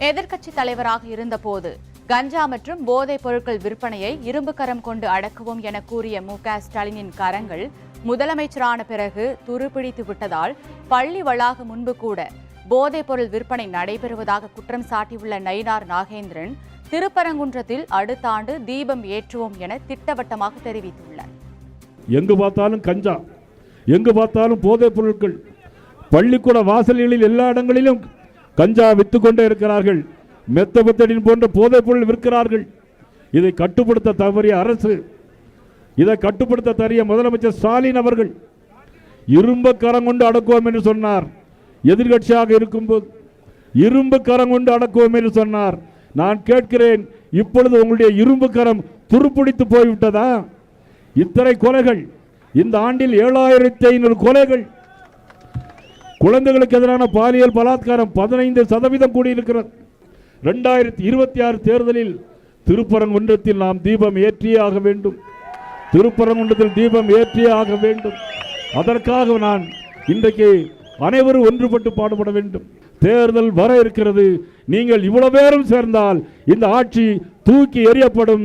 எதிர்க்கட்சி தலைவராக இருந்தபோது கஞ்சா மற்றும் போதைப் பொருட்கள் விற்பனையை இரும்பு கரம் கொண்டு அடக்குவோம் என கூறிய மு க ஸ்டாலினின் கரங்கள் முதலமைச்சரான பிறகு துருப்பிடித்து விட்டதால் பள்ளி வளாகம் முன்பு கூட போதைப் பொருள் விற்பனை நடைபெறுவதாக குற்றம் சாட்டியுள்ள நயினார் நாகேந்திரன் திருப்பரங்குன்றத்தில் அடுத்த ஆண்டு தீபம் ஏற்றுவோம் என திட்டவட்டமாக தெரிவித்துள்ளார். எங்கு பார்த்தாலும் கஞ்சா எங்கு பார்த்தாலும் போதைப் பொருட்கள் பள்ளிக்கூட வாசல்களில் எல்லா இடங்களிலும் கஞ்சா வித்து கொண்டே இருக்கிறார்கள் மெத்தபத்தடின் போன்ற போதைப் பொருள் விற்கிறார்கள். இதை கட்டுப்படுத்த தவறிய அரசு இதை கட்டுப்படுத்த தவறிய முதலமைச்சர் ஸ்டாலின் அவர்கள் இரும்பு கரம் கொண்டு அடக்குவோம் என்று சொன்னார். எதிர்கட்சியாக இருக்கும்போது இரும்பு கரம் கொண்டு அடக்குவோம் என்று சொன்னார். நான் கேட்கிறேன் இப்பொழுது உங்களுடைய இரும்பு கரம் துருப்பிடித்து போய்விட்டதா? இத்தனை கொலைகள் இந்த ஆண்டில் ஏழாயிரத்தி ஐநூறு கொலைகள் குழந்தைகளுக்கு எதிரான பாலியல் பலாத்காரம் பதினைந்து சதவீதம் கூடியிருக்கிறது. ரெண்டாயிரத்தி இருபத்தி ஆறு தேர்தலில் திருப்பரங்குன்றத்தில் நாம் தீபம் ஏற்றியே ஆக வேண்டும். திருப்பரங்குன்றத்தில் தீபம் ஏற்றியே ஆக வேண்டும். அதற்காக நான் இன்றைக்கு அனைவரும் ஒன்றுபட்டு பாடுபட வேண்டும். தேர்தல் வர இருக்கிறது. நீங்கள் இவ்வளவு பேரும் சேர்ந்தால் இந்த ஆட்சி தூக்கி எறியப்படும்.